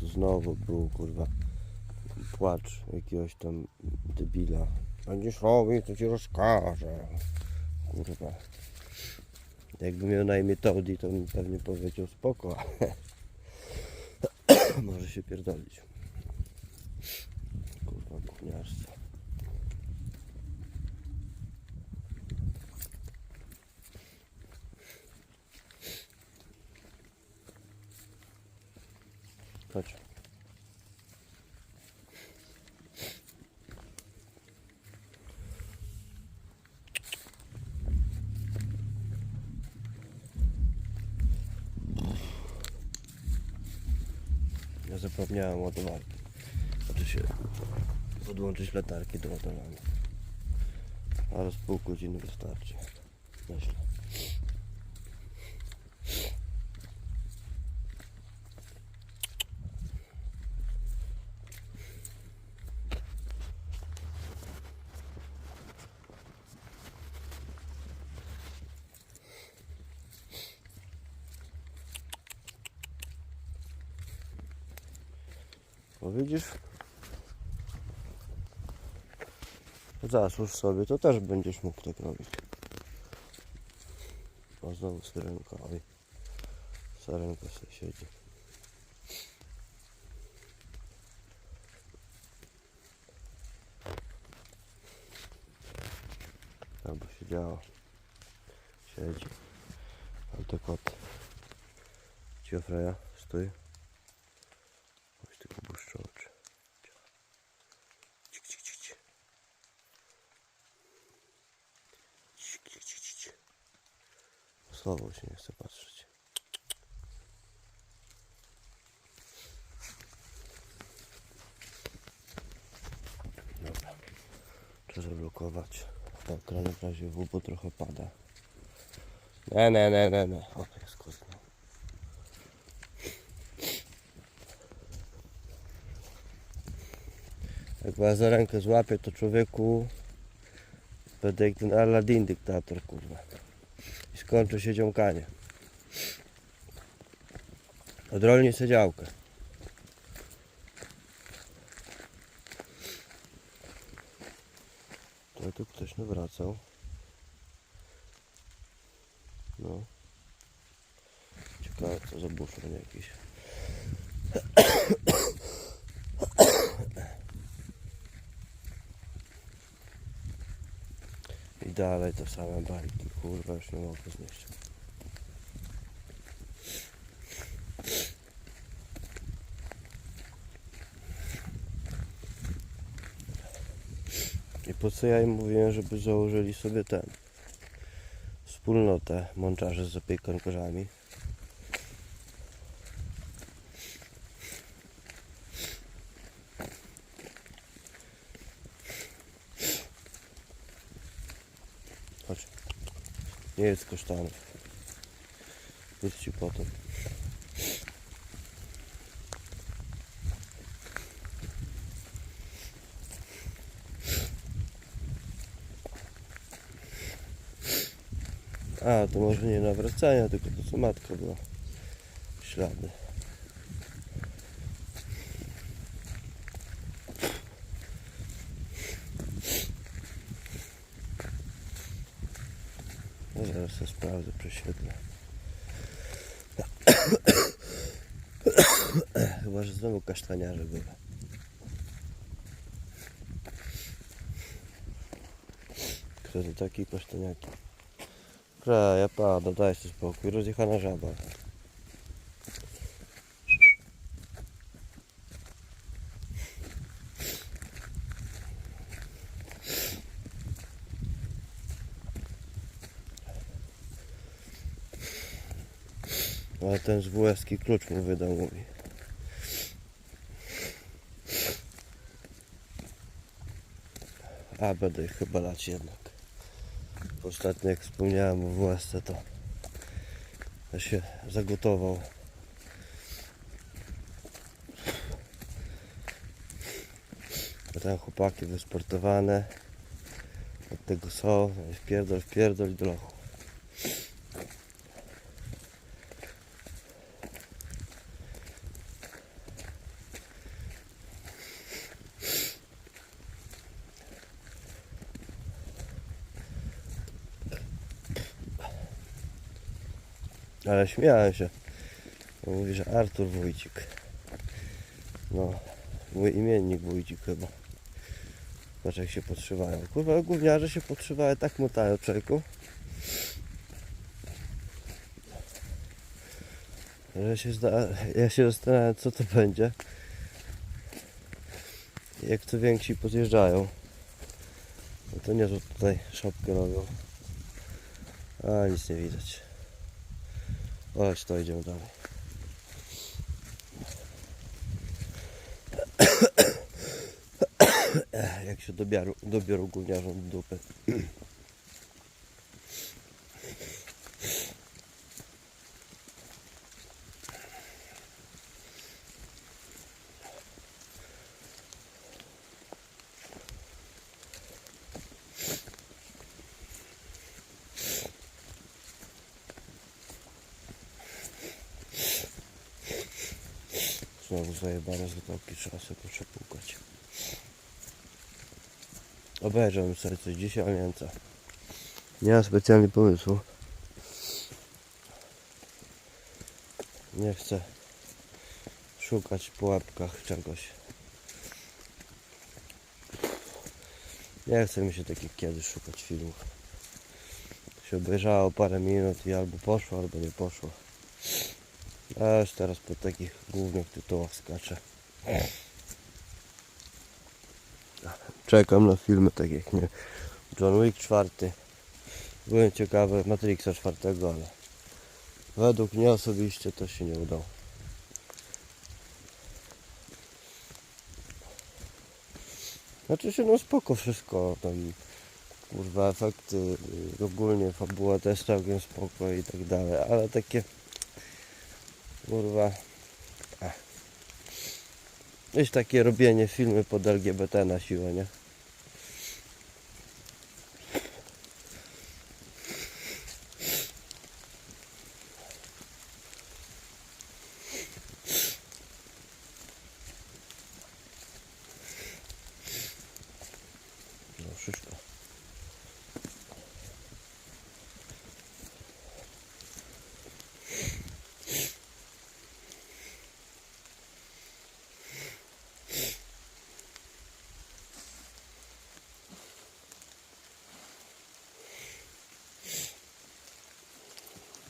to znowu był kurwa płacz jakiegoś tam debila. Będziesz robił, to ci rozkażę. Kurwa. Jakby miał na imię Toddy, to bym pewnie powiedział spoko. Może się pierdolić. Kurwa, gówniarstwo. Chodź. Ja zapomniałem ładowarki. Znaczy się podłączyć latarki do ładowania. Ale z pół godziny wystarczy. Myślę. Bo widzisz? Zasłuż sobie, to też będziesz mógł tak robić. O, znowu syrenka, oj. Syrenka sobie siedzi. Albo siedziała. Siedzi. Ale to kot. Cio Freja, stój. Słowo się nie chce patrzeć. Dobra. Trzeba zablokować. W ekranie w razie W, bo trochę pada. Ne, ne, ne, ne, ne. O, jest kurde. Jak was za rękę złapię, to człowieku będę jak ten Aladdin dyktator, kurwa. I skończy się dziąkanie. Odrolnij sobie działkę. To tu ktoś nawracał. No. Ciekawe co za bufor jakiś. I dalej to same bajki, kurwa już nie mogę znieść. I po co ja im mówiłem, żeby założyli sobie ten wspólnotę mączarzy z opiekunkarzami. Nie jest kasztanów. Nic ci potem. A, to może nie nawracania, tylko to co matka była. Ślady. No zaraz sobie sprawdzę, prześwietlę. Chyba, że znowu kasztaniarze były. Kto to taki kasztaniaki? Kraja pada, daj sobie spokój, rozjechana żaba. Ale ten z WS klucz mu wydał, mówi. A, będę ich chyba lać jednak. Ostatnio jak wspomniałem o WSC to się zagotował. A tam chłopaki wysportowane. Od tego są. Wpierdol, wpierdol i do lochu. Ale śmiałem się. Mówi, że Artur Wójcik. No, mój imiennik Wójcik chyba. Patrz jak się podszywają. Kurwa, gówniarze się podszywają, tak motają człowieku. Że się zda... Ja się zastanawiam, co to będzie. Jak to więksi podjeżdżają. No to nie, że tutaj szopkę robią. A, nic nie widać. Chodź, to idziemy dalej. Jak się dobiorą, dobiorą gówniarzom dupy. Znowu zajebane zatoki, trzeba sobie potrzepukać. Obejrzałem coś dzisiaj, ale nie co. Nie mam specjalnie pomysłu. Nie chcę szukać po łapkach czegoś. Nie chce mi się takich kiedyś szukać filmów. Się obejrzało parę minut i albo poszło, albo nie poszło. A już teraz po takich głównych tytułach skaczę. Czekam na filmy tak jak nie John Wick 4. Byłem ciekawy Matrixa 4, ale według mnie osobiście to się nie udało. Znaczy się no spoko wszystko tam kurwa efekty y, ogólnie fabuła też całkiem spoko i tak dalej, ale takie kurwa ach. Jest takie robienie filmy pod LGBT na siłę, nie? No wszystko.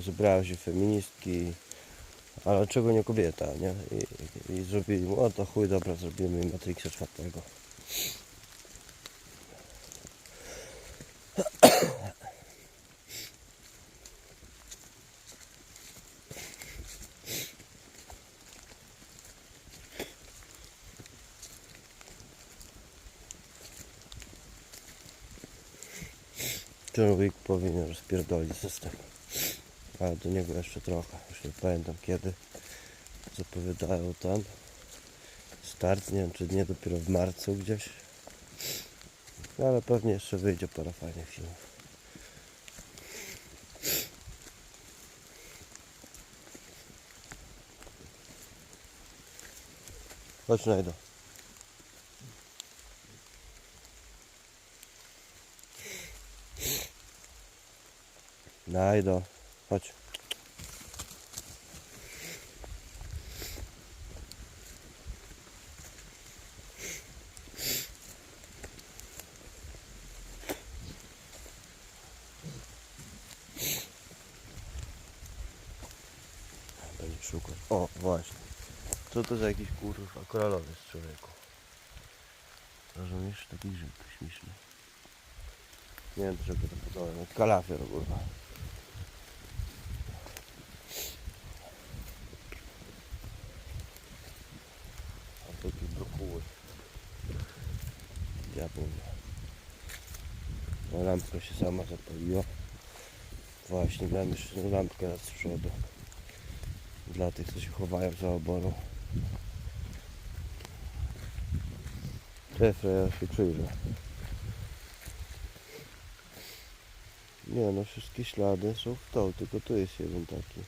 Zebrały się feministki, ale czego nie kobieta, nie? I, i zrobili mu, o to chuj, dobra, zrobimy Matrixa czwartego. John Wick powinien rozpierdolić system. Ale do niego jeszcze trochę. Już nie pamiętam kiedy. Zapowiadają tam. Start, nie wiem czy nie dopiero w marcu gdzieś. No, ale pewnie jeszcze wyjdzie parę fajnych filmów. Chodź najdę. Najdo. Chodź. Będzie szukać. O, właśnie. Co to za jakiś kurwa koralowiec człowieku? Rozumiesz? Taki grzyb śmieszny. Nie wiem, czego to podoba. Kalafior kurwa. A to jakieś brokuły. Ja powiem. No, lampka się sama zapaliła. Właśnie, dam jeszcze lampkę raz z przodu. Dla tych, co się chowają za oborą. Cześć, ja się przyjrzę. Nie no, wszystkie ślady są w to, tylko tu jest jeden taki.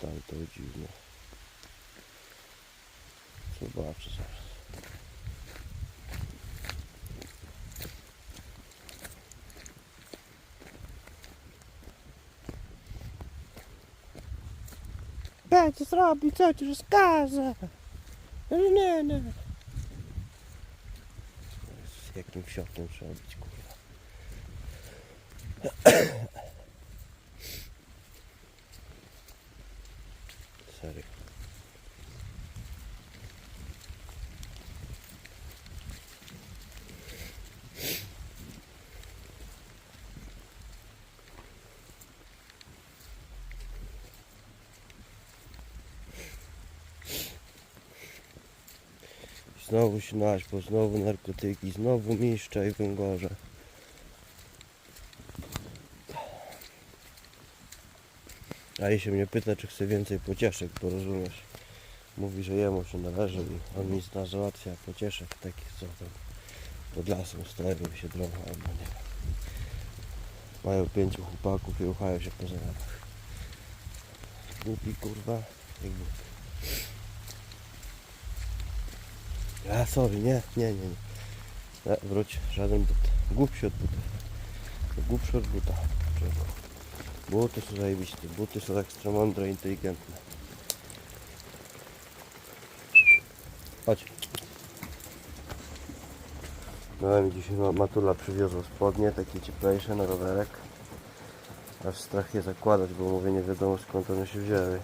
Tam to dziwne. Zobaczę zaraz. To zrobi, co ci rozkaże? Nie, nie, nie. Z jakim fiokiem trzeba być, kurwa. Serio. Znowu śnaźbo, znowu narkotyki, znowu miszcza i węgorze. A i się mnie pyta, czy chce więcej pocieszek, bo rozumiesz. Mówi, że jemu się należy i on mi zna załatwia pocieszek takich, co tam pod lasem stoją się drogą albo nie. Mają pięciu chłopaków i ruchają się po zajawach. Głupi kurwa, jak głupi. A sorry, nie, nie, nie, nie. nie wróć, żaden but. Głupszy od butów. Głupszy od buta. Człowieku. Buty są zajebiste, buty są ekstra mądre, inteligentne. Chodź. No mi dzisiaj ma- Matula przywiozła spodnie, takie cieplejsze na rowerek. Aż strach je zakładać, bo mówię nie wiadomo skąd one się wzięły.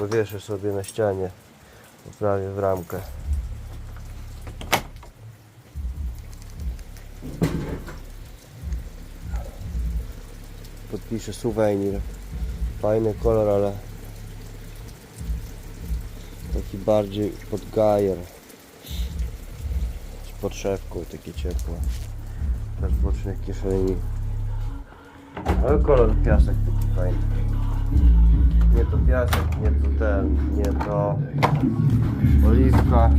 Powieszę sobie na ścianie, poprawię w ramkę. Podpiszę suwenir. Fajny kolor, ale taki bardziej pod gajer. Z podszewką takie ciepłe. Bez bocznych kieszeni. Ale kolor piasek taki fajny. Nie to piasek, nie to ten, nie to oliwka.